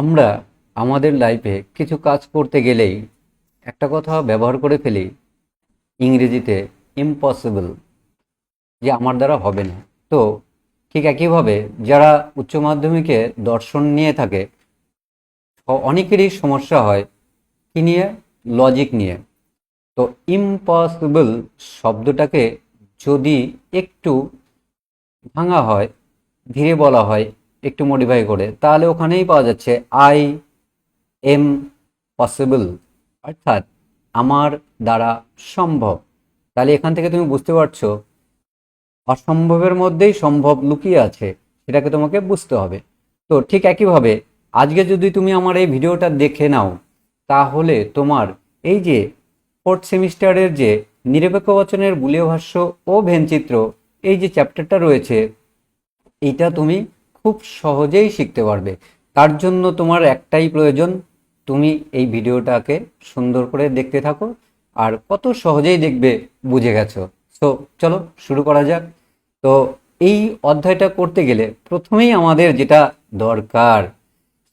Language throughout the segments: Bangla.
আমরা আমাদের লাইফে কিছু কাজ করতে গেলেই একটা কথা ব্যবহার করে ফেলি, ইংরেজিতে ইম্পসিবল যে আমার দ্বারা হবে না। তো ঠিক একইভাবে যারা উচ্চ মাধ্যমিকে দর্শন নিয়ে থাকে, অনেকেরই সমস্যা হয় কি নিয়ে? লজিক নিয়ে। তো ইম্পসিবল শব্দটাকে যদি একটু ভাঙা হয়, ধীরে বলা হয় একটু মডিফাই করে, তাহলে ওখানেই পাওয়া যাচ্ছে আই এম পসিবল অর্থাৎ আমার দ্বারা সম্ভব। তাহলে এখান থেকে তুমি বুঝতে পারছ, অসম্ভবের মধ্যেই সম্ভব লুকিয়ে আছে, সেটাকে তোমাকে বুঝতে হবে। তো ঠিক একইভাবে, আজকে যদি তুমি আমার এই ভিডিওটা দেখে নাও, তাহলে তোমার এই যে ফোর্থ সেমিস্টারের যে নিরপেক্ষ বচনের বুলীয় ভাষ্য ও ভেনচিত্র, এই যে চ্যাপ্টারটা রয়েছে এটা তুমি খুব সহজেই শিখতে পারবে। তার জন্য তোমার একটাই প্রয়োজন, তুমি এই ভিডিওটাকে সুন্দর করে দেখতে থাকো আর কত সহজেই দেখবে, বুঝে গেছো। সো চলো শুরু করা যাক। তো এই অধ্যায়টা করতে গেলে প্রথমেই আমাদের যেটা দরকার,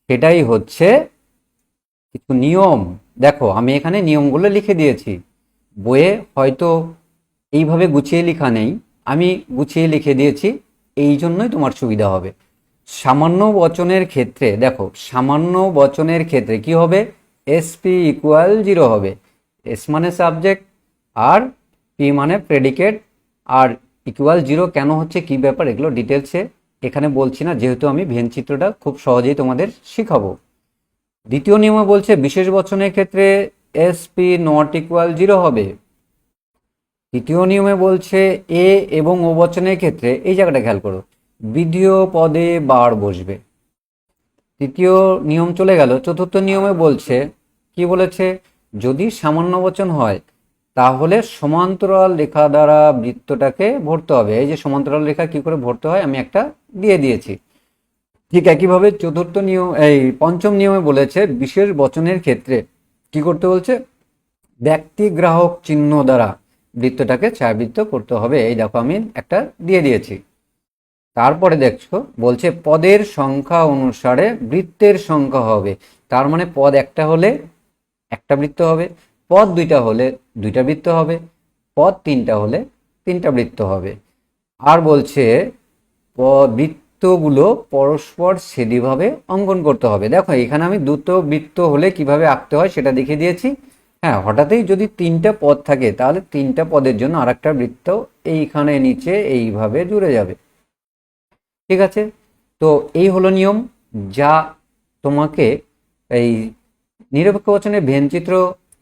সেটাই হচ্ছে কিছু নিয়ম। দেখো, আমি এখানে নিয়মগুলো লিখে দিয়েছি। বইয়ে হয়তো এইভাবে গুছিয়ে লেখা নেই। আমি গুছিয়ে লিখে দিয়েছি, এই জন্যই তোমার সুবিধা হবে। সামান্য বচনের ক্ষেত্রে, দেখো, সামান্য বচনের ক্ষেত্রে কি হবে? এসপি ইকুয়াল জিরো হবে। এস মানে সাবজেক্ট আর পি মানে প্রেডিকেট আর ইকুয়াল জিরো কেন হচ্ছে, কি ব্যাপার, এগুলো ডিটেলসে এখানে বলছি না, যেহেতু আমি ভেন চিত্রটা খুব সহজেই তোমাদের শিখাবো। দ্বিতীয় নিয়মে বলছে, বিশেষ বচনের ক্ষেত্রে এসপি নট ইকুয়াল জিরো হবে। তৃতীয় নিয়মে বলছে এ এবং ও বচনের ক্ষেত্রে, এই জায়গাটা খেয়াল করো বিধিও পদে বার বসবে। তৃতীয় নিয়ম চলে গেল। চতুর্থ নিয়মে বলছে, কি বলেছে? যদি সামান্য বচন হয়, তাহলে সমান্তরাল রেখা দ্বারা বৃত্তটাকে ভরতে হবে। এই যে সমান্তরাল রেখা কি করে ভরতে হয়, আমি একটা দিয়ে দিয়েছি। ঠিক একইভাবে চতুর্থ নিয়ম, এই পঞ্চম নিয়মে বলেছে, বিশেষ বচনের ক্ষেত্রে কি করতে বলছে? ব্যক্তি গ্রাহক চিহ্ন দ্বারা বৃত্তটাকে ছায়াবৃত্ত করতে হবে। এই দেখো আমি একটা দিয়ে দিয়েছি। তারপরে দেখছ, বলছে পদের সংখ্যা অনুসারে বৃত্তের সংখ্যা হবে। তার মানে পদ একটা হলে একটা বৃত্ত হবে, পদ দুইটা হলে দুইটা বৃত্ত হবে, পদ তিনটা হলে তিনটা বৃত্ত হবে। আর বলছে বৃত্তগুলো পরস্পর সেদিভাবে অঙ্কন করতে হবে। দেখো, এখানে আমি দুটো বৃত্ত হলে কীভাবে আঁকতে হয় সেটা দেখিয়ে দিয়েছি। হ্যাঁ হঠাৎই যদি তিনটা পদ থাকে, তাহলে তিনটা পদের জন্য আরেকটা বৃত্ত এইখানে নিচে এইভাবে জুড়ে যাবে। ঠিক আছে? তো এই হলো নিয়ম যা তোমাকে এই নিরপেক্ষ বচনের ভেনচিত্র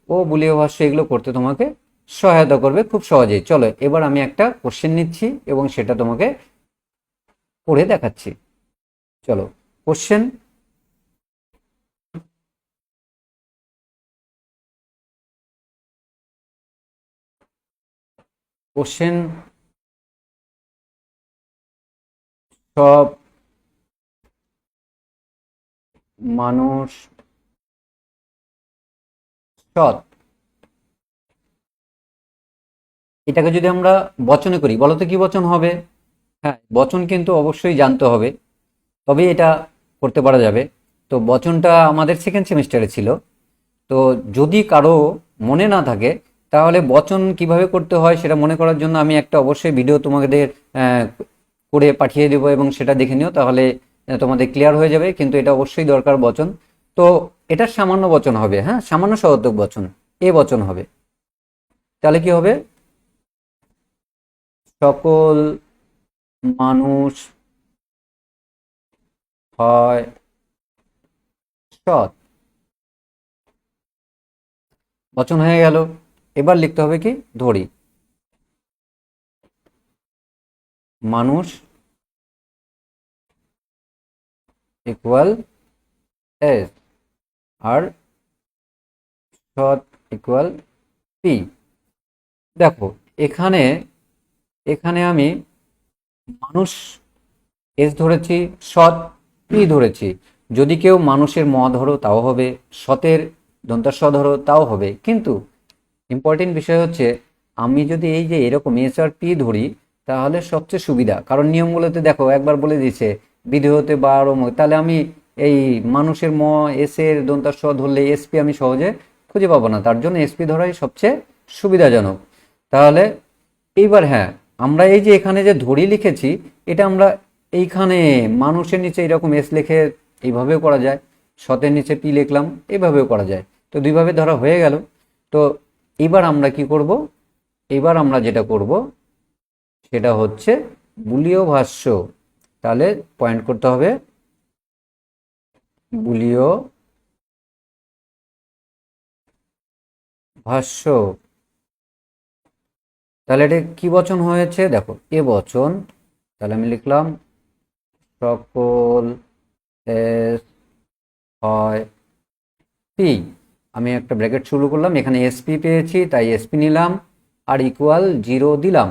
ও বুলীয় ভাষ্য এগুলো করতে তোমাকে সহায়তা করবে খুব সহজেই। চলো, এবার আমি একটা কোশ্চেন নিচ্ছি এবং সেটা তোমাকে পড়ে দেখাচ্ছি। চলো কোশ্চেন কোশ্চেন সব মানুষ সৎ। এটাকে যদি আমরা বচনে করি, বলো তো কি বচন হবে? হ্যাঁ বচন কিন্তু অবশ্যই জানতে হবে, তবে এটা করতে পারা যাবে। তো বচনটা আমাদের সেকেন্ড সেমিস্টারে ছিল। তো যদি কারও মনে না থাকে, তাহলে বচন কীভাবে করতে হয় সেটা মনে করার জন্য আমি একটা অবশ্যই ভিডিও তোমাদের করে পাঠিয়ে দেবো এবং সেটা দেখে নিও, তাহলে তোমাদের ক্লিয়ার হয়ে যাবে, কিন্তু এটা অবশ্যই দরকার বচন। তো এটা সামান্য বচন হবে হ্যাঁ? সামান্য সহযোগ বচন, এ বচন হবে। তাহলে কি হবে? সকল মানুষ হয় সৎ। বচন হয়ে গেল। এবার লিখতে হবে কি? ধরি। মানুষ ইকুয়াল এস আর সৎ ইকুয়াল পি দেখো, এখানে এখানে আমি মানুষ এস ধরেছি, সৎ পি ধরেছি। যদি কেউ মানুষের ম ধরো, তাও হবে। সতের দন্তাস ধরো, তাও হবে। কিন্তু ইম্পর্টেন্ট বিষয় হচ্ছে, আমি যদি এই যে এরকম এস আর পি ধরি তাহলে সবচেয়ে সুবিধা। কারণ নিয়মগুলোতে দেখো, একবার বলে দিয়েছে বিধি হতে বা আর তাহলে আমি এই মানুষের ম, এস এর দন্তার স ধরলে এসপি আমি সহজে খুঁজে পাবো না। তার জন্য এসপি ধরাই সবচেয়ে সুবিধাজনক। তাহলে এইবার হ্যাঁ আমরা এই যে এখানে যে ধরি লিখেছি, এটা আমরা এইখানে মানুষের নিচে এরকম এস লিখে এইভাবেও করা যায় শতের নিচে পি লিখলাম এইভাবেও করা যায়। তো দুইভাবে ধরা হয়ে গেল। তো এবার আমরা কি করব? এবার আমরা যেটা করব সেটা হচ্ছে বুলীয় ভাষ্য। তাহলে পয়েন্ট করতে হবে। বুলীয় ভাষ্য। তাহলে এটা কি বচন হয়েছে? দেখো এ বচন তাহলে আমি লিখলাম সকল এস হয় পি। আমি একটা ব্র্যাকেট শুরু করলাম এখানে এসপি পেয়েছি তাই এসপি নিলাম আর ইকুয়াল জিরো দিলাম।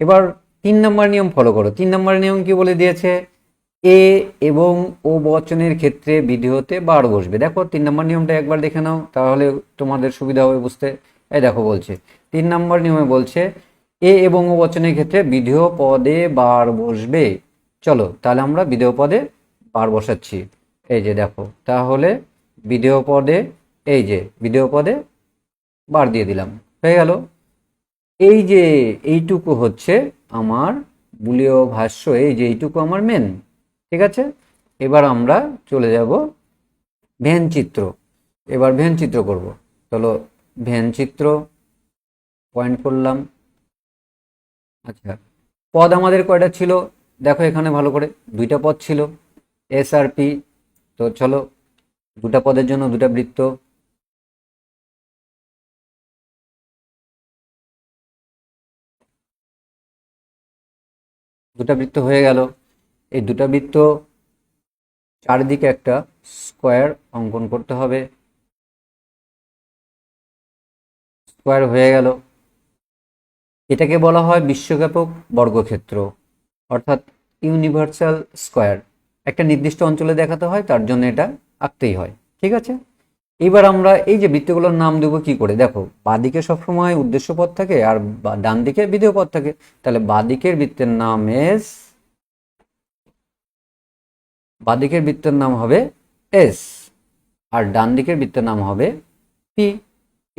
এবার তিন নম্বর নিয়ম ফলো করো। তিন নম্বর নিয়ম কি বলে দিয়েছে? এ এবং ও বচনের ক্ষেত্রে বিধিহতে বার বসবে। দেখো, তিন নম্বর নিয়মটা একবার দেখে নাও, তাহলে তোমাদের সুবিধা হবে বুঝতে। এই দেখো বলছে, তিন নম্বর নিয়মে বলছে, এ এবং ও বচনের ক্ষেত্রে বিধেয় পদে বার বসবে। চলো, তাহলে আমরা বিধেয় পদে বার বসাচ্ছি। এই যে দেখো, তাহলে বিধেয় পদে, এই যে বিধেয় পদে বার দিয়ে দিলাম। হয়ে গেল। এই যে এইটুকু হচ্ছে আমার বুলীয় ভাষ্য, এই যে এইটুকু আমার মেন ঠিক আছে? এবার আমরা চলে যাব ভ্যান চিত্র। এবার ভ্যান চিত্র করব। চলো ভ্যান চিত্র পয়েন্ট করলাম। আচ্ছা পদ আমাদের কয়টা ছিল? দেখো এখানে ভালো করে, দুইটা পদ ছিল এস আর পি তো চলো, দুটা পদের জন্য দুটা বৃত্ত। দুটা বৃত্ত হয়ে গেল। এই দুটা বৃত্ত চারিদিকে একটা স্কোয়ার অঙ্কন করতে হবে। স্কোয়ার হয়ে গেল। এটাকে বলা হয় বিশ্বব্যাপক বর্গক্ষেত্র, অর্থাৎ ইউনিভার্সাল স্কোয়ার একটা নির্দিষ্ট অঞ্চলে দেখাতে হয়, তার জন্য এটা আঁকতেই হয়। ঠিক আছে? এবার আমরা এই যে বৃত্তগুলোর নাম দেবো কি করে? দেখো বাদিকে সবসময় উদ্দেশ্য পদ থাকে আর ডান দিকে বিধেয় পদ থাকে। তাহলে বাদিকের বৃত্তের নাম এস বাদিকের বৃত্তের নাম হবে এস, আর ডান দিকের বৃত্তের নাম হবে পি।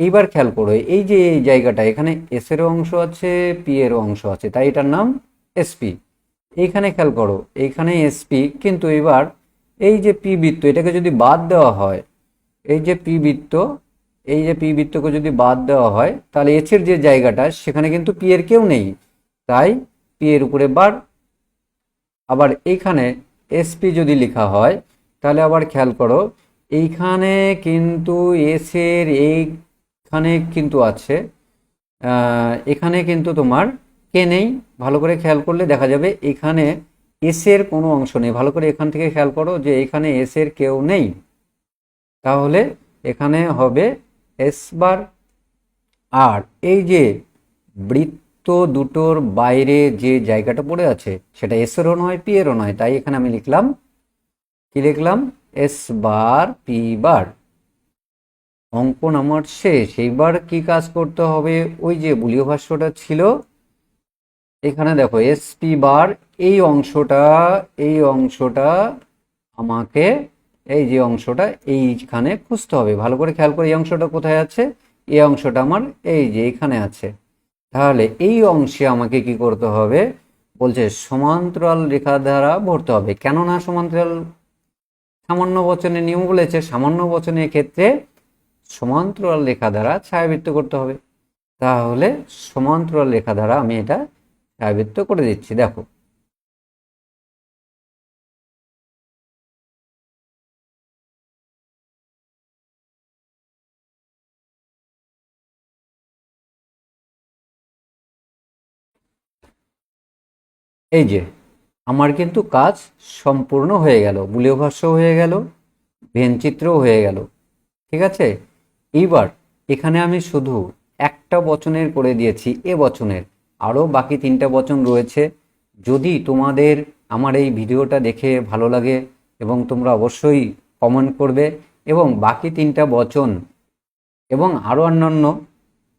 এইবার খেয়াল করো, এই যে এই জায়গাটা, এখানে এস এরও অংশ আছে, পি এর অংশ আছে, তাই এটার নাম এসপি। এইখানে খেয়াল করো, এইখানে এসপি, কিন্তু এবার এই যে পি বৃত্ত, এটাকে যদি বাদ দেওয়া হয় এই যে পি বৃত্ত, এই যে পি বৃত্তকে যদি বাদ দেওয়া হয়, তাহলে এর যে জায়গাটা, সেখানে কিন্তু পি এর কেউ নেই। তাই পি এর উপরে বার। আবার এইখানে এসপি যদি লেখা হয়, তাহলে আবার খেয়াল করো, এইখানে কিন্তু এস এর এইখানে কিন্তু আছে এখানে কিন্তু তোমার কে নেই। ভালো করে খেয়াল করলে দেখা যাবে এখানে এস এর কোনো অংশ নেই। ভালো করে এখান থেকে খেয়াল করো যে এখানে এস এর কেউ নেই। তাহলে এখানে হবে এস বার আর এই যে বৃত্ত দুটোর বাইরে যে জায়গাটা পড়ে আছে, সেটা এস এরও নয় পি এরও নয়, তাই এখানে আমি লিখলাম, কি লিখলাম? এস বার পি বার অঙ্কন আমার শেষ, এইবার কি কাজ করতে হবে? ওই যে বুলীয় ভাষ্যটা ছিল, এখানে দেখো এস পি বার এই অংশটা এই অংশটা আমাকে এই যে অংশটা, এইখানে খুঁজতে হবে। ভালো করে খেয়াল করে এই অংশটা কোথায় আছে? এই অংশটা আমার এই যে এখানে আছে। তাহলে এই অংশে আমাকে কি করতে হবে? বলছে সমান্তরাল রেখা দ্বারা ভরতে হবে। কেননা সমান্তরাল সামান্য বচনের নিয়ম বলেছে, সামান্য বচনের ক্ষেত্রে সমান্তরাল রেখা দ্বারা ছায়াবৃত্ত করতে হবে। তাহলে সমান্তরাল রেখা দ্বারা আমি এটা ছায়াবৃত্ত করে দিচ্ছি। দেখো এই যে, আমার কিন্তু কাজ সম্পূর্ণ হয়ে গেল বুলীয় ভাষ্য হয়ে গেল ভেনচিত্রও হয়ে গেল, ঠিক আছে? এইবার এখানে আমি শুধু একটা বচনের করে দিয়েছি, এ বচনের। আরও বাকি তিনটা বচন রয়েছে। যদি তোমাদের আমার এই ভিডিওটা দেখে ভালো লাগে এবং তোমরা অবশ্যই কমেন্ট করবে এবং বাকি তিনটা বচন এবং আরও অন্যান্য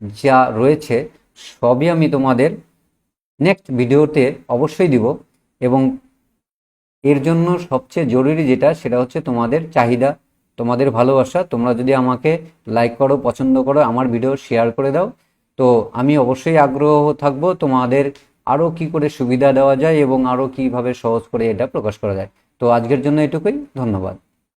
যা রয়েছে, সবই আমি তোমাদের নেক্সট ভিডিওতে অবশ্যই দিব এবং এর জন্য সবচেয়ে জরুরি যেটা, সেটা হচ্ছে তোমাদের চাহিদা, তোমাদের ভালোবাসা। তোমরা যদি আমাকে লাইক করো, পছন্দ করো, আমার ভিডিও শেয়ার করে দাও। তো আমি অবশ্যই আগ্রহ থাকব তোমাদের আরও কি করে সুবিধা দেওয়া যায় এবং আরও কীভাবে সহজ করে এটা প্রকাশ করা যায়। তো আজকের জন্য এটুকুই, ধন্যবাদ।